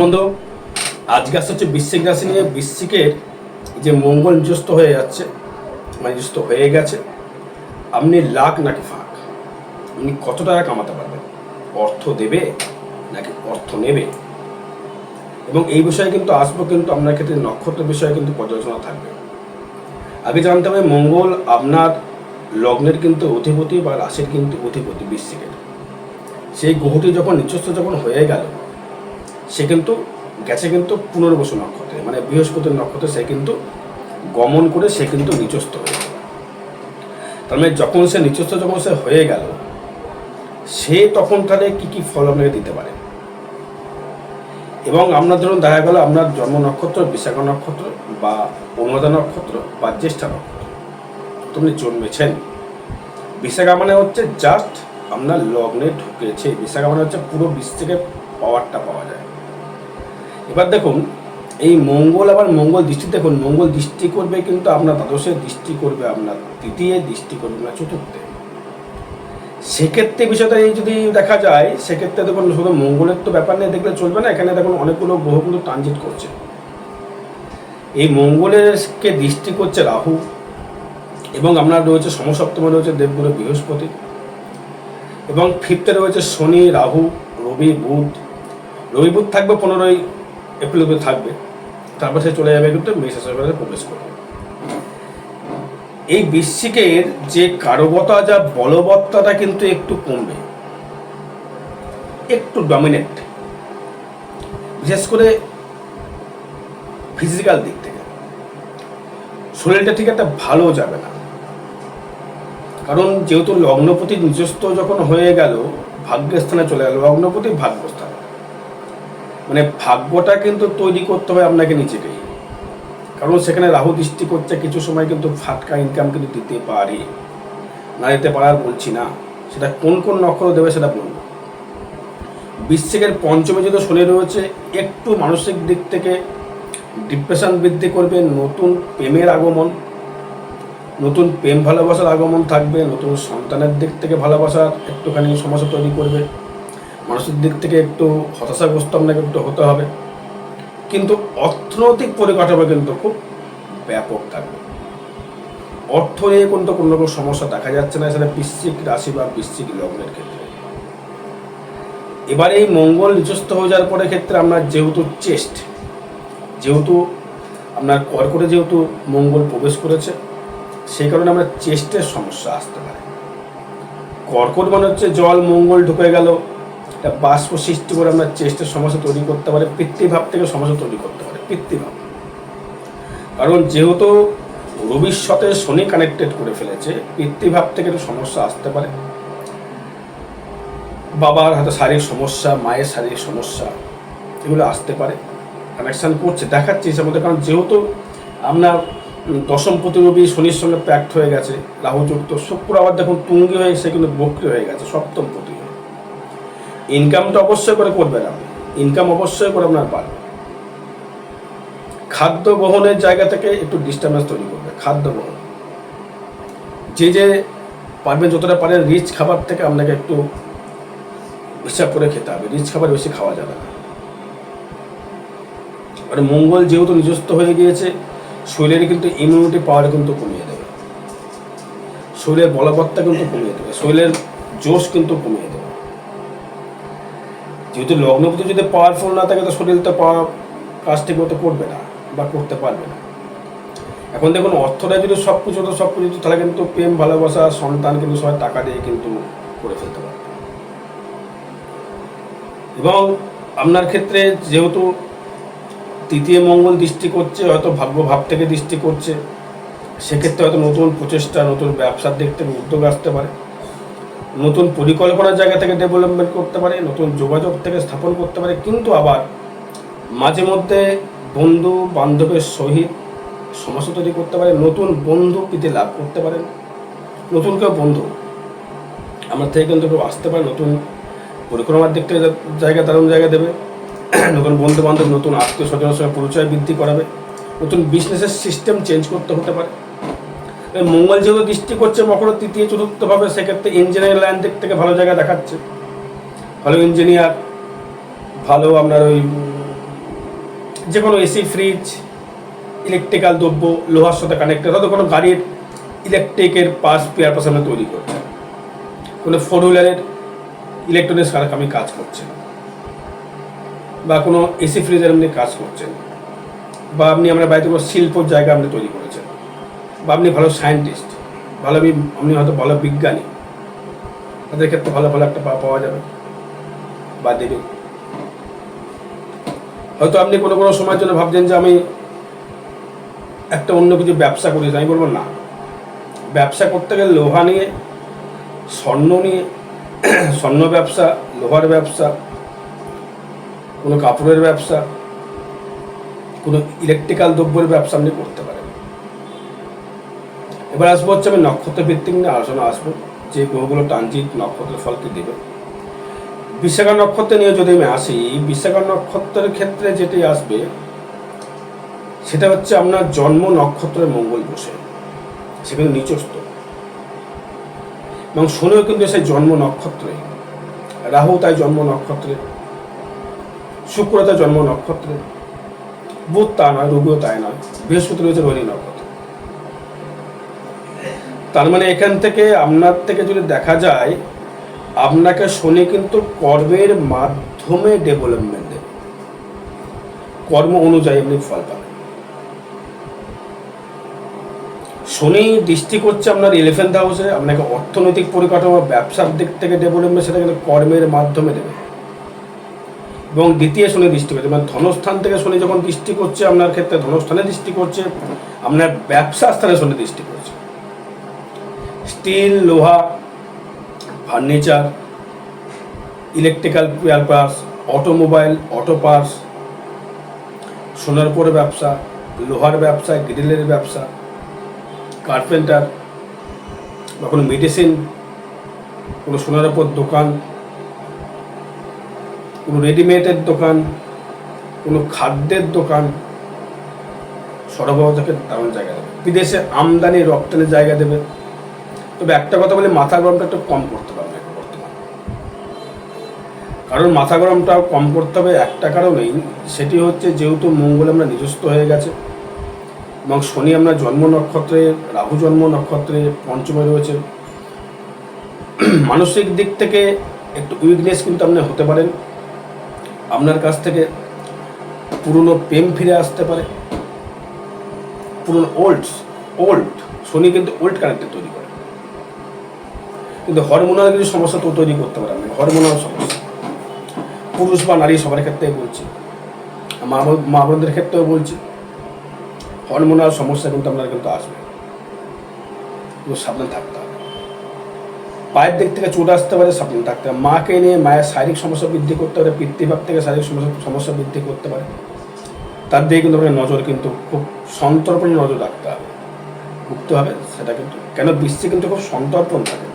বন্ধু, আজকে আসছে হচ্ছে বৃশ্চিক রাশি নিয়ে। বৃশ্চিকের যে মঙ্গল নিজস্ব হয়ে যাচ্ছে মানে নিজস্ব হয়ে গেছে, আপনি লাখ নাকি ফাঁক? আপনি কত টাকা কামাতে পারবেন? অর্থ দেবে নাকি অর্থ নেবে? এবং এই বিষয়ে কিন্তু আসব কিন্তু আপনার ক্ষেত্রে, নক্ষত্র বিষয়ে কিন্তু পর্যালোচনা থাকবে। আগে জানতে হবে, মঙ্গল আপনার লগ্নের কিন্তু অধিপতি বা রাশির কিন্তু অধিপতি বৃশ্চিকের। সেই গ্রহটি যখন নিজস্ব যখন হয়ে গেল সে কিন্তু গেছে কিন্তু পুনর্বসু নক্ষত্রে মানে বৃহস্পতির নক্ষত্রে সে কিন্তু গমন করে সে কিন্তু নিচস্থ হয়ে তার মানে যখন সে নিচস্থ, যখন সে হয়ে গেল, সে তখন তাহলে কি কি ফল আপনাকে দিতে পারে? এবং আপনার ধরুন দেখা গেল আপনার জন্ম নক্ষত্র, বিশাখা নক্ষত্র, বা অনুরাধা নক্ষত্র, বা জ্যেষ্ঠা নক্ষত্র। তুমি জন্মেছেন। বিশাখা মানে হচ্ছে জাস্ট আপনার লগ্নে ঢুকেছে। বিশাখা মানে হচ্ছে পুরো বিশ্ব থেকে পাওয়ারটা পাওয়া যায়। এবার দেখুন, এই মঙ্গল আবার মঙ্গল দৃষ্টি, দেখুন, মঙ্গল দৃষ্টি করবে কিন্তু আপনার দ্বাদশে, দৃষ্টি করবে আপনার তৃতীয়, দৃষ্টি করবে আপনার চতুর্থে। সেক্ষেত্রে বিষয়টা এই যদি দেখা যায়, সেক্ষেত্রে দেখুন, শুধু মঙ্গলের তো ব্যাপার নিয়ে দেখলে চলবে না। এখানে দেখুন, অনেকগুলো গ্রহ কিন্তু ট্রানজিট করছে। এই মঙ্গলেরকে দৃষ্টি করছে রাহু এবং আপনার রয়েছে সমসপ্তমে রয়েছে দেবগুরু বৃহস্পতি এবং ফিফথে রয়েছে শনি, রাহু, রবি, বুধ। রবি, বুধ থাকবে পনেরোই এপ্রিল অব্দি থাকবে। তারপর সে চলে যাবে কিন্তু মেষ রাশিতে প্রবেশ করবে। এই বৃশ্চিকের যে কারবতা যা বলবত্তাটা কিন্তু একটু কমবে। একটু ডমিনেট বিশেষ করে ফিজিক্যাল দিক থেকে। শরীরটা ঠিক একটা ভালো যাবে না। কারণ যেহেতু লগ্নপতি নিজস্ব যখন হয়ে গেল, ভাগ্যস্থানে চলে গেল। লগ্নপতি ভাগ্যস্থান। মানে ভাগ্যটা কিন্তু তৈরি করতে হবে আপনাকে নিজেকেই। কারণ সেখানে রাহু দৃষ্টি করছে, কিছু সময় কিন্তু ফাটকা ইনকাম কিন্তু দিতে পারে। না দিতে পারার বলছি না, সেটা কোন কোন নক্ষত্র দেবে সেটা বলব বিশ্বের পঞ্চমে যদি শনি রয়েছে, একটু মানসিক দিক থেকে ডিপ্রেশন বৃদ্ধি করবে, নতুন প্রেমের আগমন, নতুন প্রেম ভালোবাসার আগমন থাকবে, নতুন সন্তানের দিক থেকে ভালোবাসার একটুখানি সমস্যা তৈরি করবে। মানসিক দিক থেকে একটু হতাশাগ্রস্ত আপনাকে একটু হতে হবে। কিন্তু অর্থনৈতিক পরিকাঠামো কিন্তু খুব ব্যাপক থাকবে। অর্থ নিয়ে কিন্তু কোনো রকম সমস্যা দেখা যাচ্ছে না সেটা বৃশ্চিক রাশি বা বৃশ্চিক লগ্নের ক্ষেত্রে। এবার এই মঙ্গল নিজস্ব হয়ে যাওয়ার পরে ক্ষেত্রে আপনার যেহেতু চেস্ট যেহেতু আপনার কর্কটে যেহেতু মঙ্গল প্রবেশ করেছে, সেই কারণে আমরা চেস্টের সমস্যা আসতে পারে। কর্কট মানে হচ্ছে জল, মঙ্গল ঢুকে গেল একটা বাষ্প সৃষ্টি করে আমরা চেস্টের সমস্যা তৈরি করতে পারে পিতৃভাব থেকে সমস্যা তৈরি করতে পারে, পিতৃভাব। কারণ যেহেতু ভবিষ্যতে শনি কানেক্টেড করে ফেলেছে পিতৃভাব থেকে একটু সমস্যা আসতে পারে। বাবার হয়তো শারীরিক সমস্যা, মায়ের শারীরিক সমস্যা, এগুলো আসতে পারে। কানেকশান করছে, দেখাচ্ছে হিসাব মধ্যে, কারণ যেহেতু আপনার দশম প্রতিরবি শনির সঙ্গে প্যাক্ট হয়ে গেছে রাহুযুক্ত শুক্র আবার দেখুন তুঙ্গি হয়ে, সে কিন্তু বক্রি হয়ে গেছে, সপ্তম প্রতি ইনকামটা অবশ্যই করে করবেন আপনি। ইনকাম অবশ্যই করে আপনার পারবে খাদ্য গ্রহণের জায়গা থেকে একটু ডিস্টার্বেন্স তৈরি করবে খাদ্য গ্রহণ যে যে পারবেন, যতটা পারেন রিচ খাবার থেকে আপনাকে একটু হিসাব করে খেতে হবে। রিচ খাবার বেশি খাওয়া যাবে না। মানে মঙ্গল যেহেতু নিজস্ব হয়ে গিয়েছে, শরীরের কিন্তু ইমিউনিটি পাওয়ার কিন্তু কমিয়ে দেবে। শরীরের বলবত্তা কিন্তু কমিয়ে দেবে। শরীরের জোশ কিন্তু কমিয়ে দেবে। যেহেতু লগ্নপতি যদি পাওয়ারফুল না থাকে, তো শরীর তো পাওয়া কাজ মতো করবে না বা করতে পারবে না। এখন দেখুন, অর্থটা যদি সব কিছু তো সব কিছু তাহলে কিন্তু প্রেম, ভালোবাসা, সন্তান কিন্তু সবাই টাকা দিয়ে কিন্তু করে ফেলতে পারবে। এবং আপনার ক্ষেত্রে যেহেতু তৃতীয় মঙ্গল দৃষ্টি করছে, হয়তো ভাগ্য ভাব থেকে দৃষ্টি করছে, সেক্ষেত্রে হয়তো নতুন প্রচেষ্টা, নতুন ব্যবসার দিক থেকে উদ্যোগ আসতে পারে। নতুন পরিকল্পনার জায়গা থেকে ডেভেলপমেন্ট করতে পারে, নতুন যোগাযোগ থেকে স্থাপন করতে পারে, কিন্তু আবার মাঝে মধ্যে বন্ধু বান্ধবের সহিত সমস্যা তৈরি করতে পারে, নতুন বন্ধু পেতে লাভ করতে পারেন। নতুন কেউ বন্ধু আমার থেকে কিন্তু কেউ আসতে পারে, নতুন পরিক্রমার দিক থেকে জায়গা দারুণ জায়গা দেবে। নতুন বন্ধু বান্ধব নতুন আত্মীয় স্বজনের সঙ্গে পরিচয় বৃদ্ধি করাবে। নতুন বিজনেসের সিস্টেম চেঞ্জ করতে হতে পারে। মঙ্গল যেহেতু দৃষ্টি করছে, মকর তৃতীয় চতুর্থভাবে সেক্ষেত্রে ইঞ্জিনিয়ারিং লাইন দিক থেকে ভালো জায়গা দেখাচ্ছে। ভালো ইঞ্জিনিয়ার ভালো আপনার ওই যে কোনো এসি ফ্রিজ ইলেকট্রিক্যাল দ্রব্য, লোহার সাথে কানেক্টেড হয়তো কোনো গাড়ির ইলেকট্রিকের পাস পেয়ার পাস আপনি তৈরি করছেন কোনো ফোর হুইলারের ইলেকট্রনিক্স আমি কাজ করছেন বা কোনো এসি ফ্রিজের আপনি কাজ করছেন বা আপনি আমরা বাড়িতে কোনো শিল্পর জায়গা আপনি তৈরি করেছেন বা আপনি ভালো সায়েন্টিস্ট ভালো আপনি হয়তো ভালো বিজ্ঞানী, তাদের ক্ষেত্রে ভালো ভালো একটা পাওয়া যাবে, বা দেবে। হয়তো আপনি কোনো কোনো সময়ের জন্য ভাবছেন যে আমি একটা অন্য কিছু ব্যবসা করি, আমি বলব না। ব্যবসা করতে গেলে লোহা নিয়ে, স্বর্ণ নিয়ে, স্বর্ণ ব্যবসা, লোহার ব্যবসা, কোনো কাপড়ের ব্যবসা, কোনো ইলেকট্রিক্যাল দ্রব্যের ব্যবসা আপনি করতে এবার আসব হচ্ছে আমি নক্ষত্র ভিত্তিক নিয়ে আলোচনা, আসব যে গ্রহগুলো ট্রানজিট নক্ষত্রের ফলকে দেবে। বিশাখা নক্ষত্র নিয়ে যদি আমি আসি, বিশাখা নক্ষত্রের ক্ষেত্রে যেটি আসবে, সেটা হচ্ছে আপনার জন্ম নক্ষত্রের মঙ্গল বসে সেখানে নিচস্ত এবং শনিও কিন্তু সেই জন্ম নক্ষত্রে, রাহু তাই জন্ম নক্ষত্রে, শুক্র তাই জন্ম নক্ষত্রে, বুধ তা নয়, রবিও তাই নয়, বৃহস্পতি রয়েছে রোহিণী নক্ষত্র। তার মানে এখান থেকে আপনার থেকে যদি দেখা যায়, আপনাকে শনি কিন্তু কর্মের মাধ্যমে ডেভেলপমেন্ট দেবে কর্ম অনুযায়ী আপনি ফল পাবেন। শনি দৃষ্টি করছে আপনার ইলেভেন্থ হাউসে আপনাকে অর্থনৈতিক পরিকাঠামো, ব্যবসার দিক থেকে ডেভেলপমেন্ট সেটা কিন্তু কর্মের মাধ্যমে দেবে। এবং দ্বিতীয় শনি দৃষ্টি করছে মানে ধনস্থান থেকে শনি যখন দৃষ্টি করছে, আপনার ক্ষেত্রে ধনস্থানে দৃষ্টি করছে, আপনার ব্যবসা স্থানে শনি দৃষ্টি করছে। স্টিল, লোহা, furniture, electrical pair parts automobile, auto parts, সোনার পরে ব্যবসা, লোহার ব্যবসা, গ্রিলের ব্যবসা, কার্পেন্টার বা কোনো মেডিসিন, কোনো সোনার উপর দোকান, কোনো রেডিমেডের দোকান, কোনো খাদ্যের দোকান, সরবরাহ থেকে দারুণ জায়গা দেবে বিদেশে আমদানি রপ্তানির জায়গা দেবে। তবে একটা কথা বলে মাথা গরমটা একটু কম করতে হবে আপনাকে কারণ মাথা গরমটা কম করতে হবে একটা কারণেই, সেটি হচ্ছে যেহেতু মঙ্গল আমরা নিজস্ব হয়ে গেছে, এবং শনি আমরা জন্ম নক্ষত্রে, রাহু জন্ম নক্ষত্রে, পঞ্চমে রয়েছে, মানসিক দিক থেকে একটু উইকনেস কিন্তু আপনি হতে পারেন। আপনার কাছ থেকে পুরনো প্রেম ফিরে আসতে পারে। পুরনো ওল্ড ওল্ড শনি কিন্তু ওল্ড কানেক্টেড তৈরি করে। কিন্তু হরমোনাল কিছু সমস্যা তো তৈরি করতে পারে আপনি হরমোনাল সমস্যা। পুরুষ বা নারী সবার ক্ষেত্রেই বলছি। মা মা বোনদের ক্ষেত্রেও বলছি। হরমোনাল সমস্যা কিন্তু আপনার কিন্তু আসবে। সাবধান থাকতে হবে। পায়ের দিক থেকে চোট আসতে পারে, সাবধান থাকতে হবে। মাকে নিয়ে মায়ের শারীরিক সমস্যা বৃদ্ধি করতে পারে, পিতৃভাব থেকে শারীরিক সমস্যা সমস্যা বৃদ্ধি করতে পারে। তার দিকে কিন্তু আপনাকে নজর কিন্তু খুব সন্তর্পণে নজর রাখতে হবে। উঠতে হবে, সেটা কিন্তু কেন বিশ্বে কিন্তু খুব সন্তর্পণ থাকে।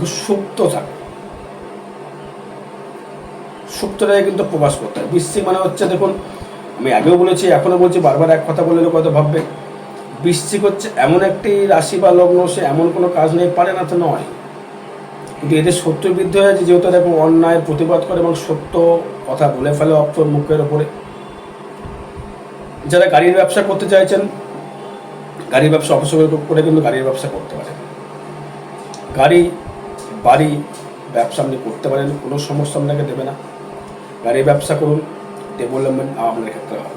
খুব সুপ্ত থাকে। সুপ্তটাকে কিন্তু প্রকাশ করতে হয়। বৃশ্চিক মানে হচ্ছে, দেখুন, আমি আগেও বলেছি, এখনও বলছি, বারবার এক কথা বললে কত ভাববে, বৃশ্চিক হচ্ছে এমন একটি রাশি বা লগ্ন, সে এমন কোনো কাজ নেই পারে না তো নয়। কিন্তু এদের সত্য বৃদ্ধি হয়ে আছে, যেহেতু দেখো, অন্যায়ের প্রতিবাদ করে এবং সত্য কথা বলে ফেলে অপ্তর মুখের ওপরে। যারা গাড়ির ব্যবসা করতে চাইছেন, গাড়ির ব্যবসা অবশ্যই করে কিন্তু গাড়ির ব্যবসা করতে পারেন। গাড়ি বাড়ি ব্যবসা আপনি করতে পারেন, কোনো সমস্যা আপনাকে দেবে না। গাড়ির ব্যবসা করুন ডেভেলপমেন্ট আপনার ক্ষেত্রে হবে।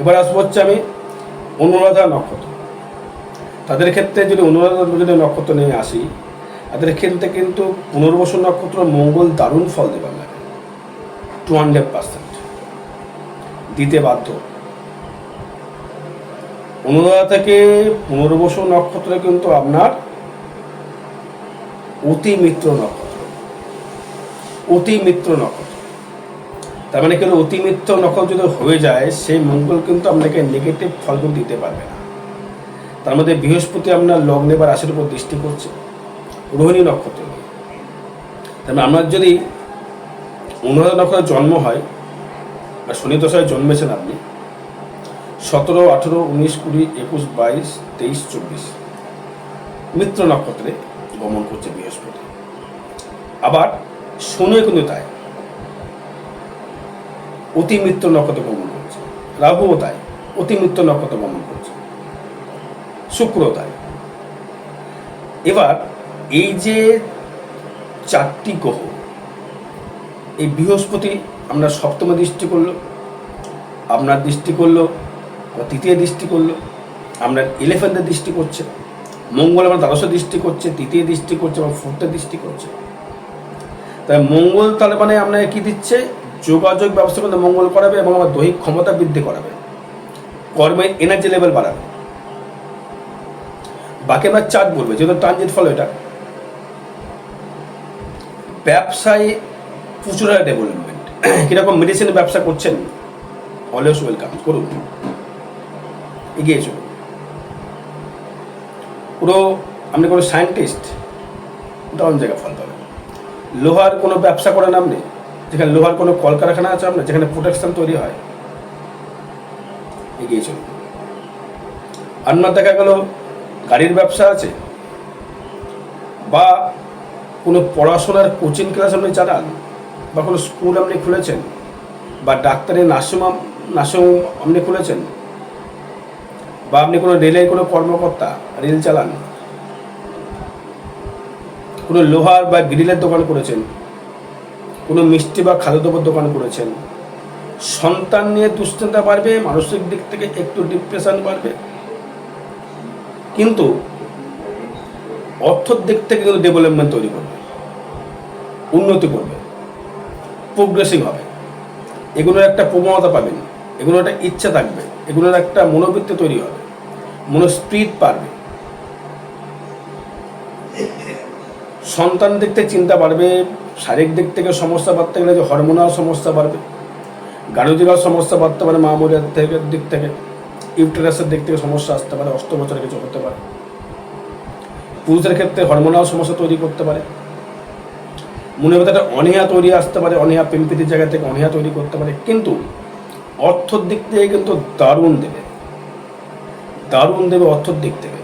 এবার আসব হচ্ছে আমি অনুরাধা নক্ষত্র। তাদের ক্ষেত্রে যদি অনুরাধা যদি নক্ষত্র নিয়ে আসি, তাদের ক্ষেত্রে কিন্তু পুনর্বসন নক্ষত্র মঙ্গল দারুণ ফল দেবে আপনাকে। টু হান্ড্রেড পার্সেন্ট দিতে বাধ্য। অনুরাধা থেকে পুনর্বসু নক্ষত্র কিন্তু আপনার অতি মিত্র নক্ষত্র। অতি মিত্র নক্ষত্র। তার মানে কিন্তু অতি মিত্র নক্ষত্র যদি হয়ে যায়, সেই মঙ্গল কিন্তু আপনাকে নেগেটিভ ফল দিতে পারবে না। তার মধ্যে বৃহস্পতি আপনার লগ্নে বা রাশির উপর দৃষ্টি করছে, রোহিণী নক্ষত্র তার মানে আপনার যদি অনুরাধা নক্ষত্রের জন্ম হয়, বা শনি দশায় জন্মেছেন আপনি, সতেরো, আঠেরো, উনিশ, কুড়ি, একুশ, বাইশ, তেইশ, চব্বিশ, মিত্র নক্ষত্রে গমন করছে বৃহস্পতি। আবার শনিও কিন্তু তাই। অতি মিত্র নক্ষত্র গমন করছে। রাহুও তাই, অতি মিত্র নক্ষত্র গমন করছে। শুক্র তাই। এবার এই যে চারটি গ্রহ, এই বৃহস্পতি আমরা সপ্তমে দৃষ্টি করল, আপনার দৃষ্টি করল তৃতীয় দৃষ্টি করল আপনার ইলেভেন্থে দৃষ্টি করছে। মঙ্গল আমার দ্বাদশে দৃষ্টি করছে, তৃতীয় দৃষ্টি করছে বা ফোর্থে দৃষ্টি করছে। তাই মঙ্গল তাহলে মানে আপনাকে কি দিচ্ছে? যোগাযোগ ব্যবস্থা করতে মঙ্গল করাবে এবং আমার দৈহিক ক্ষমতা বৃদ্ধি করাবে। কর্মের এনার্জি লেভেল বাড়াবে। বাকি আমার চার্ট বলবে, যেহেতু ট্রানজিট ফলো এটা। ব্যবসায় প্রচুর ডেভেলপমেন্ট কীরকম মেডিসিনের ব্যবসা করছেন? অলওয়েজ ওয়েলকাম করুন। এগিয়ে চলুন। পুরো, আপনি কোনো সায়েন্টিস্ট দারুণ জায়গা ফল পাবেন। লোহার কোনো ব্যবসা করেন আপনি যেখানে লোহার কোনো কলকারখানা আছে আপনার, যেখানে প্রোটেকশন তৈরি হয়। এগিয়ে চলুন। আপনার দেখা গেল, গাড়ির ব্যবসা আছে। বা কোনো পড়াশোনার কোচিং ক্লাস আপনি চালান, বা কোনো স্কুল আপনি খুলেছেন, বা ডাক্তারের নার্সিং নার্সিং আপনি খুলেছেন বা আপনি কোনো রেলের কোনো কর্মকর্তা, রেল চালান, কোনো লোহার বা গ্রিলের দোকান করেছেন, কোনো মিষ্টি বা খাদ্যদ্রব্যের দোকান করেছেন, সন্তান নিয়ে দুশ্চিন্তা বাড়বে, মানসিক দিক থেকে একটু ডিপ্রেশন বাড়বে। কিন্তু অর্থর দিক থেকে কিন্তু ডেভেলপমেন্ট তৈরি করবে, উন্নতি করবে প্রোগ্রেসিভ হবে। এগুলোর একটা প্রবণতা পাবেন, এগুলোর একটা ইচ্ছা থাকবে, এগুলোর একটা মনোবৃত্তি তৈরি হবে। মনোস্পিড পারবে। সন্তান থেকে চিন্তা বাড়বে, শারীরিক দিক থেকে সমস্যা বাড়তে গেলে যে হরমোনাল সমস্যা বাড়বে গাণিতিকাল সমস্যা বাড়তে পারে মা মরিয়ার থেকে, দিক থেকে ইউটেরাসের দিক থেকে সমস্যা আসতে পারে বছরের কিছু হতে পারে। পুরুষের ক্ষেত্রে হরমোনাল সমস্যা তৈরি করতে পারে। মনে একটা অনীহা তৈরি আসতে পারে, অনীহা প্রেমপ্রীতির জায়গা থেকে অনীহা তৈরি করতে পারে। কিন্তু অর্থর দিক থেকে কিন্তু দারুণ দেবে। দারুণ দেবে অর্থর দিক থেকে।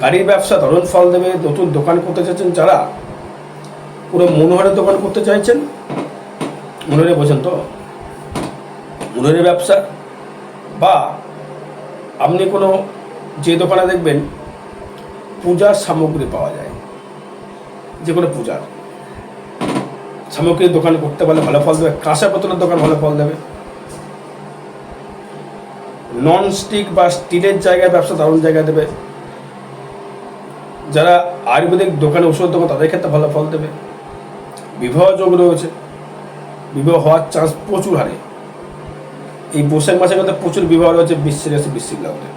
গাড়ির ব্যবসা দারুণ ফল দেবে, নতুন দোকান করতে চাইছেন যারা, পুরো মনোহরের দোকান করতে চাইছেন মনোহরে বোঝেন তো, মনোহরের ব্যবসা, বা আপনি কোনো যে দোকানে দেখবেন, পূজার সামগ্রী পাওয়া যায়, যে কোনো পূজার। সামগ্রীর দোকান করতে পারলে ভালো ফল দেবে কাঁসা পাতলের দোকান ভালো ফল দেবে। নন স্টিক বা স্টিলের জায়গায় ব্যবসা দারুণ জায়গায় দেবে। যারা আয়ুর্বেদিক দোকানে ওষুধ দোকান তাদের ক্ষেত্রে ভালো ফল দেবে। বিবাহ যোগ রয়েছে। বিবাহ হওয়ার চান্স প্রচুর হারে। এই বৈশাখ মাসের মধ্যে প্রচুর বিবাহ রয়েছে বৃশ্চিক রাশি বৃশ্চিক লগ্নের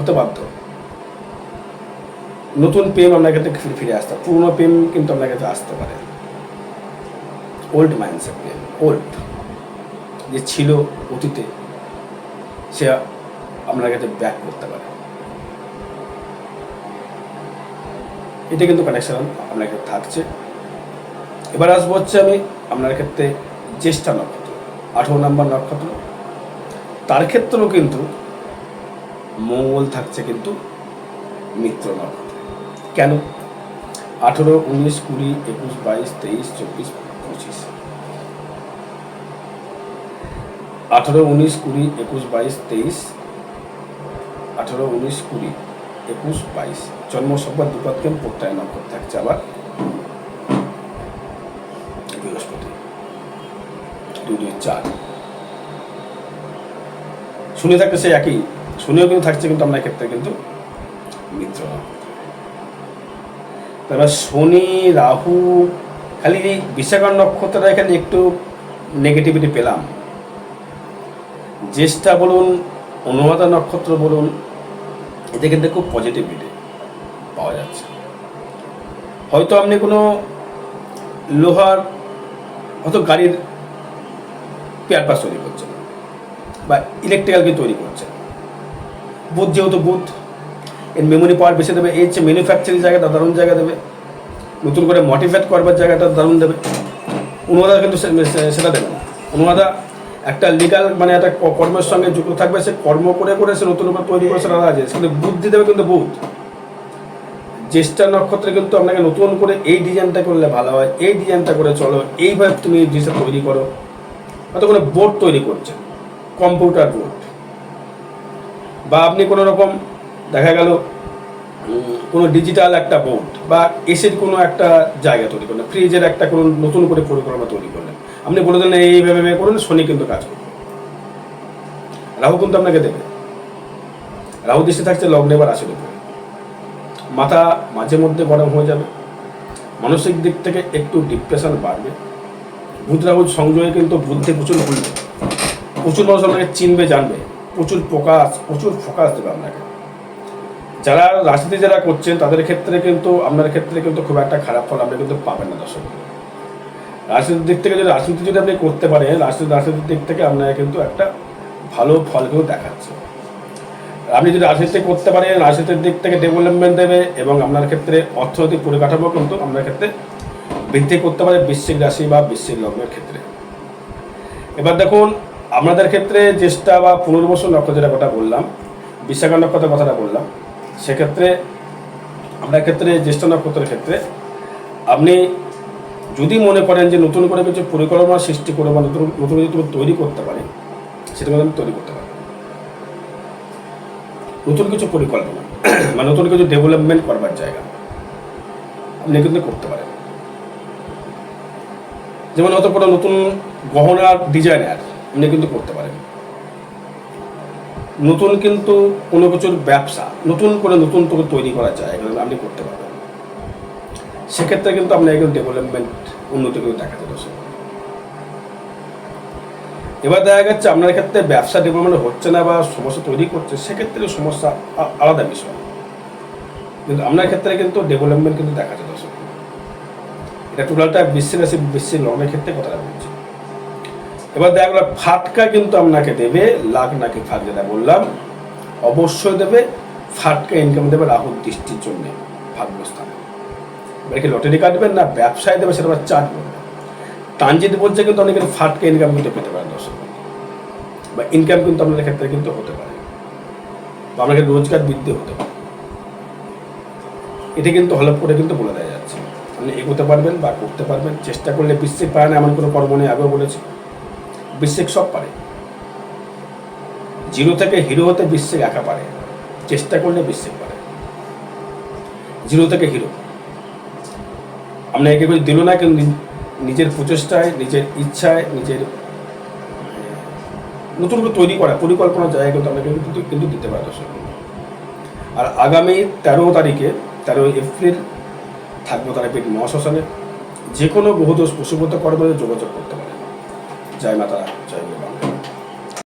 হতে বাধ্য। নতুন প্রেম আপনার কাছে ফিরে ফিরে আসতে পারে। পুরনো প্রেম কিন্তু আপনার কাছে আসতে পারে। ওল্ড মাইন্ডসেট প্রেম ওল্ড যে ছিল অতীতে। সে আপনার কাছে ব্যাক করতে পারে। এটা কিন্তু কানেকশন আপনার ক্ষেত্রে থাকছে। এবার আসব হচ্ছে আমি আপনার ক্ষেত্রে জ্যেষ্ঠা নক্ষত্র, আঠেরো নম্বর নক্ষত্র। তার ক্ষেত্রেও কিন্তু মঙ্গল থাকছে কিন্তু মিত্র নক্ষত্র। কেন? আঠেরো, উনিশ, কুড়ি, একুশ, বাইশ, তেইশ, চব্বিশ, পঁচিশ। আঠেরো উনিশ কুড়ি একুশ বাইশ তেইশ, আঠেরো উনিশ কুড়ি একুশ বাইশ। জন্ম সংবাদ দুপাতকেম প্রত্যয় নক্ষত্র থাকছে আবার বৃহস্পতি। দুই দুই চার। শুনে থাকতে সে একই। শুনেও কিন্তু থাকছে, কিন্তু আপনার ক্ষেত্রে কিন্তু মিত্র তারপর শনি, রাহু, খালি এই বিশাখার নক্ষত্রটা এখানে একটু নেগেটিভিটি পেলাম। জ্যেষ্ঠা বলুন অনুরাধা নক্ষত্র বলুন, এতে কিন্তু খুব পজিটিভিটি পাওয়া যাচ্ছে। হয়তো আপনি কোনো লোহার, হয়তো গাড়ির পেয়ার পাস তৈরি করছেন বা ইলেকট্রিক্যাল কি তৈরি করছেন। বুথ যেহেতু বুথ এর মেমোরি পাওয়ার বেশি দেবে, এর হচ্ছে ম্যানুফ্যাকচারিং জায়গাটা দারুণ জায়গা দেবে, নতুন করে মোটিভেট করবার জায়গাটা দারুণ দেবে। অনুবাদা কিন্তু সেটা দেবে না। অনুবাদা একটা লিগাল মানে একটা কর্মের সঙ্গে যুক্ত থাকবে, সে কর্ম করে করে সে নতুন করে তৈরি করে সেটা আছে। কিন্তু বুদ্ধি দেবে কিন্তু বুধ। জ্যেষ্ঠা নক্ষত্রে কিন্তু আপনাকে নতুন করে এই ডিজাইনটা করলে ভালো হয়, এই ডিজাইনটা করে চলো, এইভাবে তুমি এই জিনিসটা তৈরি করো। হয়তো কোনো বোর্ড তৈরি করছেন কম্পিউটার বোর্ড বা আপনি কোনো রকম দেখা গেল কোনো ডিজিটাল একটা বোর্ড বা এসির কোনো একটা জায়গা তৈরি করলেন ফ্রিজের একটা কোনো নতুন করে পরিকল্পনা তৈরি করলেন। আপনি বলে দিলেন এইভাবে এইভাবে করুন শনি কিন্তু কাজ করবে। রাহু কিন্তু আপনাকে দেবে। রাহু দৃষ্টি থাকছে, লগ্নে বা রাশির উপরে মাথা মাঝে মধ্যে গরম হয়ে যাবে। মানসিক দিক থেকে একটু ডিপ্রেশন বাড়বে। বুধ রাহুল সংযোগে কিন্তু বুদ্ধি প্রচুর খুলবে প্রচুর মানুষ আপনাকে চিনবে, জানবে। প্রচুর ফোকাস প্রচুর ফোকাস দেবে আপনাকে। যারা রাজনীতি যারা করছেন, তাদের ক্ষেত্রে কিন্তু, আপনার ক্ষেত্রে কিন্তু খুব একটা খারাপ ফল আপনি কিন্তু পাবেন না দর্শক। রাজনীতির দিক থেকে যদি, রাজনীতি যদি আপনি করতে পারেন রাজনীতি রাজনীতির দিক থেকে আপনাকে কিন্তু একটা ভালো ফল কিন্তু দেখাচ্ছে। আপনি যদি রাজনীতি করতে পারেন রাজনীতির দিক থেকে ডেভেলপমেন্ট দেবে এবং আপনার ক্ষেত্রে অর্থনৈতিক পরিকাঠামো কিন্তু আপনার ক্ষেত্রে বৃদ্ধি করতে পারে বৃশ্চিক রাশি বা বৃশ্চিক লগ্নের ক্ষেত্রে। এবার দেখুন আপনাদের ক্ষেত্রে জ্যেষ্ঠা বা পুনর্বসু নক্ষত্র যেটা কথা বললাম, বিশাখা নক্ষত্রের কথাটা বললাম। সেক্ষেত্রে আপনার ক্ষেত্রে জ্যেষ্ঠ নক্ষত্রের ক্ষেত্রে আপনি যদি মনে করেন যে নতুন করে কিছু পরিকল্পনা সৃষ্টি করে বা নতুন নতুন কিছু তৈরি করতে পারে সেটা আপনি তৈরি করতে পারেন। নতুন কিছু পরিকল্পনা বা নতুন কিছু ডেভেলপমেন্ট করবার জায়গা আপনি কিন্তু করতে পারেন। যেমন হয়তো কোনো নতুন গহনার ডিজাইনার আপনি কিন্তু করতে পারেন। নতুন কিন্তু কোনো কিছুর ব্যবসা, নতুন করে নতুন করে তৈরি করা যায়, এগুলো আপনি করতে পারবেন। সেক্ষেত্রে কিন্তু আপনার কিন্তু ডেভেলপমেন্ট উন্নতি কিন্তু দেখা দর্শক। এবার দেখা যাচ্ছে আপনার ক্ষেত্রে ব্যবসা ডেভেলপমেন্ট হচ্ছে না বা সমস্যা তৈরি করছে, সেক্ষেত্রে সমস্যা আলাদা বিষয়। কিন্তু আপনার ক্ষেত্রে কিন্তু ডেভেলপমেন্ট কিন্তু দেখা দর্শক এটা টোটালটা বিশ্বের রাশি বিশ্বের লগ্নের ক্ষেত্রে কথাটা বলছি। এবার দেখা গেলো ফাটকা কিন্তু আপনাকে দেবে, লাখ নাকি ফাঁক যেটা বললাম, অবশ্যই দেবে, ফাটকা ইনকাম দেবে রাহুল দৃষ্টির জন্য, ভাগ্যস্থান। এবার কি লটারি কাটবেন না ব্যবসায় দেবে সেটা আবার চার্জ করবে ট্রানজিট বলছে কিন্তু অনেকে ফাটকা ইনকাম কিন্তু পেতে পারেন দর্শক। বা ইনকাম কিন্তু আপনাদের ক্ষেত্রে কিন্তু হতে পারে। বা আপনাকে রোজগার বৃদ্ধি হতে পারে। এটা কিন্তু হলপ করে কিন্তু বলে দেওয়া যাচ্ছে। আপনি এগোতে পারবেন বা করতে পারবেন, চেষ্টা করলে বিশ্বিক পারে না এমন কোনো কর্ম নেই আগেও বলেছি। বিশ্বিক সব পারে। জিরো থেকে হিরো হতে বিশ্বিক একা পারে। চেষ্টা করলে বিশ্বিক পারে। জিরো থেকে হিরো। আপনি একে করে দিল না, কিন্তু নিজের প্রচেষ্টায়, নিজের ইচ্ছায়, নিজের নতুন করে তৈরি করা পরিকল্পনার জায়গা কিন্তু আপনাকে কিন্তু কিন্তু দিতে পারে দর্শক আর আগামী তেরো তারিখে তেরোই এপ্রিল থাকব তারা পেট মহাশ্মশানে। যে কোনো বহুদোষ পশুপত কর্মে যোগাযোগ করতে পারে জয় মাতা জয় মা বাংলা